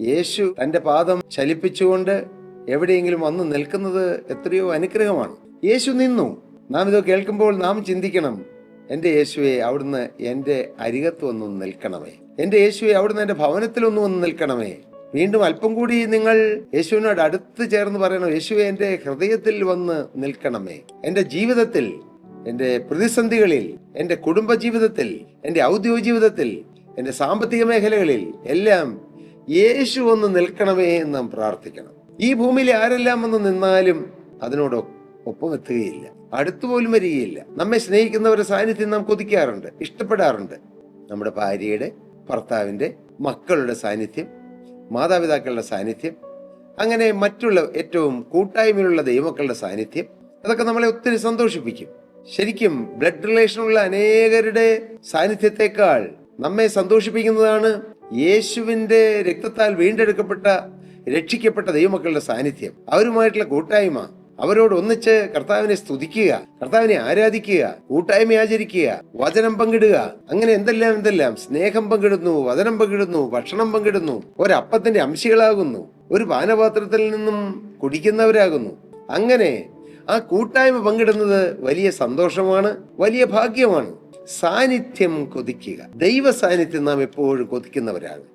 യേശു തന്റെ പാദം ചലിപ്പിച്ചുകൊണ്ട് എവിടെയെങ്കിലും വന്ന് നിൽക്കുന്നത് എത്രയോ അനുഗ്രഹമാണ്. യേശു നിന്നു. നാം ഇത് കേൾക്കുമ്പോൾ നാം ചിന്തിക്കണം എന്റെ യേശുവെ അവിടുന്ന് എന്റെ അരികത്ത് വന്ന് നിൽക്കണമേ. എന്റെ യേശുവെ അവിടുന്ന് എന്റെ ഭവനത്തിലൊന്ന് വന്ന് നിൽക്കണമേ. വീണ്ടും അല്പം കൂടി നിങ്ങൾ യേശുവിനോട് അടുത്ത് ചേർന്ന് പറയണം യേശുവെ എന്റെ ഹൃദയത്തിൽ വന്ന് നിൽക്കണമേ. എന്റെ ജീവിതത്തിൽ എന്റെ പ്രതിസന്ധികളിൽ എന്റെ കുടുംബ ജീവിതത്തിൽ എന്റെ ഔദ്യോഗിക ജീവിതത്തിൽ എന്റെ സാമ്പത്തിക മേഖലകളിൽ എല്ലാം യേശു ഒന്ന് നിൽക്കണമേ എന്ന് നാം പ്രാർത്ഥിക്കണം. ഈ ഭൂമിയിൽ ആരെല്ലാം വന്ന് നിന്നാലും അതിനോട് ഒപ്പമെത്തുകയില്ല. അടുത്തുപോലും വരികയില്ല. നമ്മെ സ്നേഹിക്കുന്നവരുടെ സാന്നിധ്യം നാം കൊതിക്കാറുണ്ട് ഇഷ്ടപ്പെടാറുണ്ട്. നമ്മുടെ ഭാര്യയുടെ ഭർത്താവിന്റെ മക്കളുടെ സാന്നിധ്യം മാതാപിതാക്കളുടെ സാന്നിധ്യം അങ്ങനെ മറ്റുള്ള ഏറ്റവും കൂട്ടായ്മയിലുള്ള ദൈവമക്കളുടെ സാന്നിധ്യം അതൊക്കെ നമ്മളെ ഒത്തിരി സന്തോഷിപ്പിക്കും. ശരിക്കും ബ്ലഡ് റിലേഷനുള്ള അനേകരുടെ സാന്നിധ്യത്തെക്കാൾ നമ്മെ സന്തോഷിപ്പിക്കുന്നതാണ് യേശുവിന്റെ രക്തത്താൽ വീണ്ടെടുക്കപ്പെട്ട രക്ഷിക്കപ്പെട്ട ദൈവമക്കളുടെ സാന്നിധ്യം അവരുമായിട്ടുള്ള കൂട്ടായ്മ അവരോട് ഒന്നിച്ച് കർത്താവിനെ സ്തുതിക്കുക കർത്താവിനെ ആരാധിക്കുക കൂട്ടായ്മ ആചരിക്കുക വചനം പങ്കിടുക അങ്ങനെ എന്തെല്ലാം എന്തെല്ലാം സ്നേഹം പങ്കിടുന്നു വചനം പങ്കിടുന്നു ഭക്ഷണം പങ്കിടുന്നു ഒരപ്പത്തിന്റെ അംശികളാകുന്നു ഒരു പാനപാത്രത്തിൽ നിന്നും കുടിക്കുന്നവരാകുന്നു. അങ്ങനെ ആ കൂട്ടായ്മ പങ്കിടുന്നത് വലിയ സന്തോഷമാണ് വലിയ ഭാഗ്യമാണ്. സാന്നിധ്യം കൊതിക്കുക. ദൈവ സാന്നിധ്യം നാം എപ്പോഴും കൊതിക്കുന്നവരാണ്.